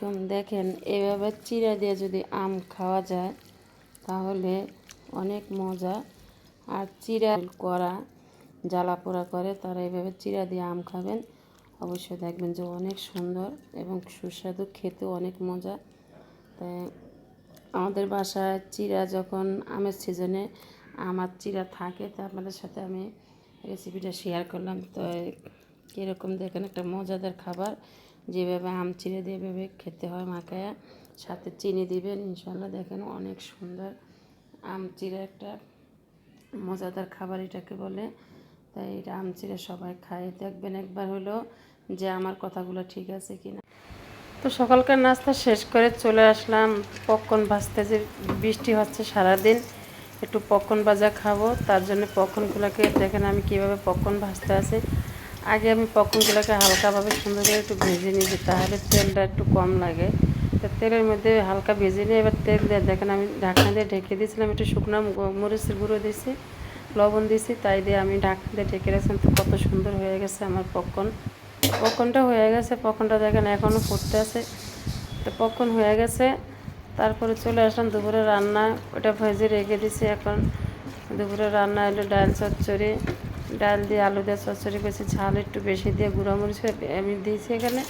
এখন দেখেন, এভাবে চিরা দিয়ে যদি আম খাওয়া যায়, তাহলে অনেক মজা। আর চিরা করা, জ্বালা পোড়া করে, তারা এভাবে চিরা দিয়ে আম খাবেন। অবশ্যই দেখবেন যে অনেক সুন্দর এবং সুস্বাদু, খেতেও অনেক মজা। তাই আমাদের বাসায় চিরা যখন আমের সিজনে আমার চিরা থাকে, তা আপনাদের সাথে আমি রেসিপিটা শেয়ার করলাম। তো কীরকম দেখেন একটা মজাদার খাবার। যেভাবে আম চিড়ে দিয়ে এভাবে খেতে হয় মাখায়া, সাথে চিনি দিবেন ইনশাল্লাহ দেখেন অনেক সুন্দর আম চিড়ে একটা মজাদার খাবার এটাকে বলে। তাই এটা আম চিড়ে সবাই খায়। দেখবেন একবার হলো যে আমার কথাগুলো ঠিক আছে কি না তো সকালকার নাস্তা শেষ করে চলে আসলাম। পপকর্ন ভাজতে যে বৃষ্টি হচ্ছে সারাদিন, একটু পপকর্ন ভাজা খাব। তার জন্য পপকর্নগুলোকে দেখেন আমি কীভাবে পপকর্ন ভাজতে আছি। আগে আমি পপকর্নগুলোকে হালকাভাবে সুন্দর করে একটু ভেজে নিয়েছি, তাহলে তেলটা একটু কম লাগে। তো তেলের মধ্যে হালকা ভেজে নিয়ে এবার তেল দিয়ে দেখেন আমি ঢাকনা দিয়ে ঢেকে দিয়েছিলাম, একটু শুকনো মরিচের গুঁড়ো দিয়েছি, লবণ দিয়েছি, তাই দিয়ে আমি ঢাকনা দিয়ে ঢেকে রাখছিলাম। তো কত সুন্দর হয়ে গেছে আমার পপকর্ন পপকর্নটা হয়ে গেছে পপকর্নটা দেখেন এখনও ফুটতে আছে। তো পপকর্ন হয়ে গেছে, তারপরে চলে আসলাম দুপুরে রান্না। ওটা ভেজে রেখে দিছি এখন। দুপুরে রান্না হলো ডাল চচ্চড়ি। ডাল দিয়ে আলু দিয়ে চচ্চড়ি করেছি, ঝাল একটু বেশি দিয়ে গুঁড়ো মরিচ আমি দিয়েছি এখানে।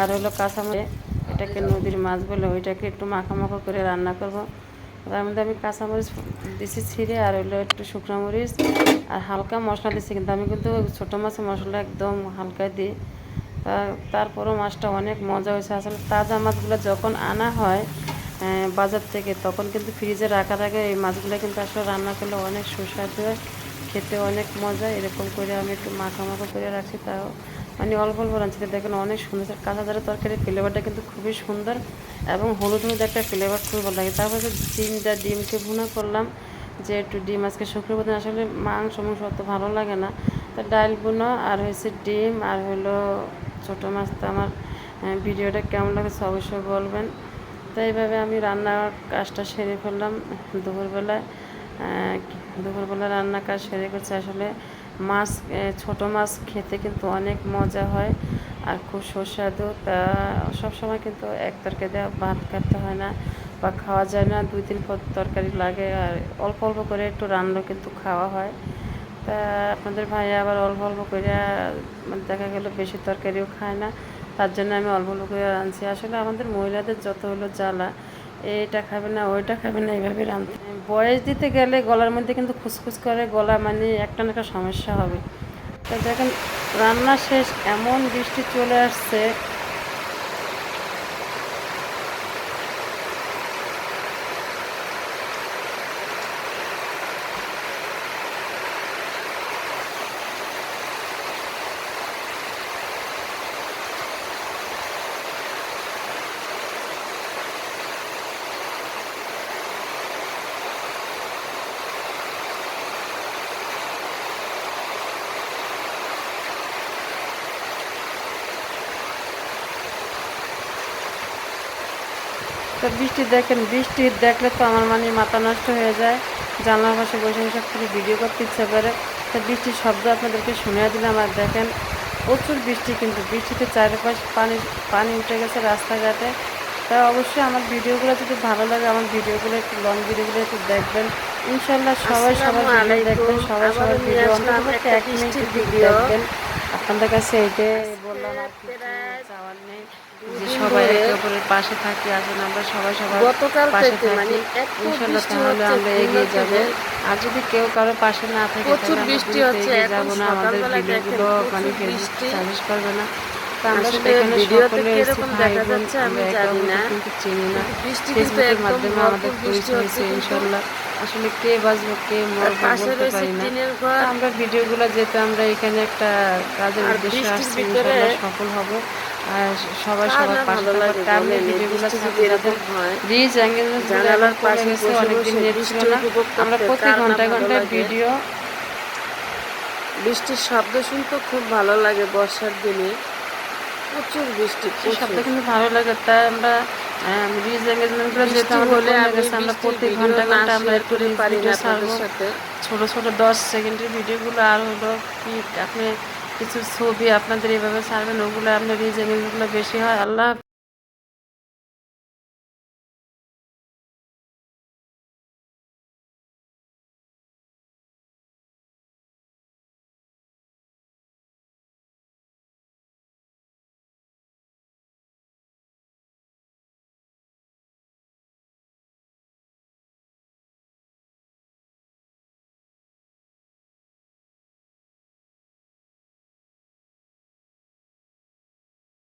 আর হলো কাঁচামরিচ, এটাকে নদীর মাছ বলে ওইটাকে একটু মাখা মাখা করে রান্না করব। তার মধ্যে আমি কাঁচামরিচ দিছি ছিঁড়ে, আর হলো একটু শুকনো মরিচ আর হালকা মশলা দিছি। কিন্তু আমি কিন্তু ছোটো মাছের মশলা একদম হালকা দিই। তা তারপরও মাছটা অনেক মজা হয়েছে। আসলে তাজা মাছগুলো যখন আনা হয় বাজার থেকে, তখন কিন্তু ফ্রিজে রাখা থাকে এই মাছগুলো কিন্তু আসলে রান্না করলে অনেক সুস্বাদু হয়। খেতে অনেক মজা, এরকম করে আমি একটু মাখা মাখা করে রাখছি, তাও মানে অল্প অল্প রাঁধছি। দেখেন অনেক সুন্দর কাঁচা জারের তরকারির ফ্লেভারটা কিন্তু খুবই সুন্দর এবং হলুদ হলুদ একটা ফ্লেভার খুবই ভালো লাগে। তারপরে ডিমটা ডিমকে ভুনা করলাম, যে একটু ডিম, আজকে শুক্রবার আসলে মাংস মাংস অত ভালো লাগে না। তো ডাল বুনো আর হয়েছে ডিম আর হলো ছোটো মাছ। তো আমার ভিডিওটা কেমন লাগছে অবশ্যই বলবেন। তো এইভাবে আমি রান্নার কাজটা সেরে ফেললাম দুপুরবেলায়। দুপুরবেলা রান্না কাজ সেরে করছে। আসলে মাছ ছোটো মাছ খেতে কিন্তু অনেক মজা হয় আর খুব সুস্বাদু। তা সবসময় কিন্তু এক তরকারি দেওয়া ভাত কাটতে হয় না বা খাওয়া যায় না। দুই তিন পদ তরকারি লাগে আর অল্প অল্প করে একটু রান্না কিন্তু খাওয়া হয়। তা আপনাদের ভাই আবার অল্প অল্প করে মানে দেখা গেল বেশি তরকারিও খায় না। তার জন্য আমি অল্প অল্প করে রাঁধছি আসলে আমাদের মহিলাদের যত হলো জ্বালা এইটা খাবে না, ওইটা খাবে না এইভাবে রাঁধতে বয়স দিতে গেলে গলার মধ্যে কিন্তু খুসখুস করে, গলা মানে একটা না একটা সমস্যা হবে। তো দেখেন, রান্না শেষ, এমন বৃষ্টি চলে আসছে তো বৃষ্টি দেখেন বৃষ্টি দেখলে তো আমার মানে মাথা নষ্ট হয়ে যায়। জানলার পাশে বসে সব কিছু ভিডিও করতে ইচ্ছে করে। তো বৃষ্টির শব্দ আপনাদেরকে শুনিয়ে দিলাম আর দেখেন প্রচুর বৃষ্টি কিন্তু। বৃষ্টিতে চারিপাশ পানি পানি উঠে গেছে রাস্তাঘাটে। তাই অবশ্যই আমার ভিডিওগুলো যদি ভালো লাগে আমার ভিডিওগুলো একটু লং ভিডিওগুলো একটু দেখবেন। ইনশাল্লাহ সবাই সবার ভিডিও দেখবেন সবাই সবার ভিডিও অন্তত এক মিনিট দেখবেন আপনাদের কাছে এটাই বললাম আর চাওয়ার নেই। যে সবাই একে অপরের পাশে থাকি আসলে আমরা সবাই সবার গতকাল পাশে মানে থাকি। ইনশাল্লাহ তাহলে আমরা এগিয়ে যাব। আর যদি কেউ কারও পাশে না থাকে প্রচুর বৃষ্টি হচ্ছে, এগিয়ে না। আমাদের ভিডিওগুলো মানে বৃষ্টি। করবে না। তো আমরা আসলে আমরা কে বাঁচবো কে আমরা ভিডিওগুলো যেহেতু আমরা এখানে একটা কাজের উদ্দেশ্যে আসছি সফল হব। আর সবাই সবার পাশে এই ভিডিওগুলো বৃষ্টি ছাড়তে যদি যাদের এরকম রিচ এঙ্গেজমেন্ট পাশে অনেকদিন নেট ছিল না। আমরা প্রতি ঘন্টায় ঘন্টায় ভিডিও বৃষ্টির শব্দ শুনতে খুব ভালো লাগে বর্ষার দিনে। প্রচুর বৃষ্টি সেই কিন্তু ভালো লাগে তাই আমরা রিজ এঙ্গেজমেন্ট করে যেতে আমি গেছে আমরা প্রত্যেক ঘণ্টা ঘণ্টা আমরা একটু ভিডিও ছাড়বো। ছোটো ছোট ছোট দশ সেকেন্ডের ভিডিওগুলো আর হলো কি আপনি কিছু ছবি আপনাদের এভাবে ছাড়বেন ওগুলো আপনার রিজ এঙ্গেজমেন্টগুলো বেশি হয়। আল্লাহ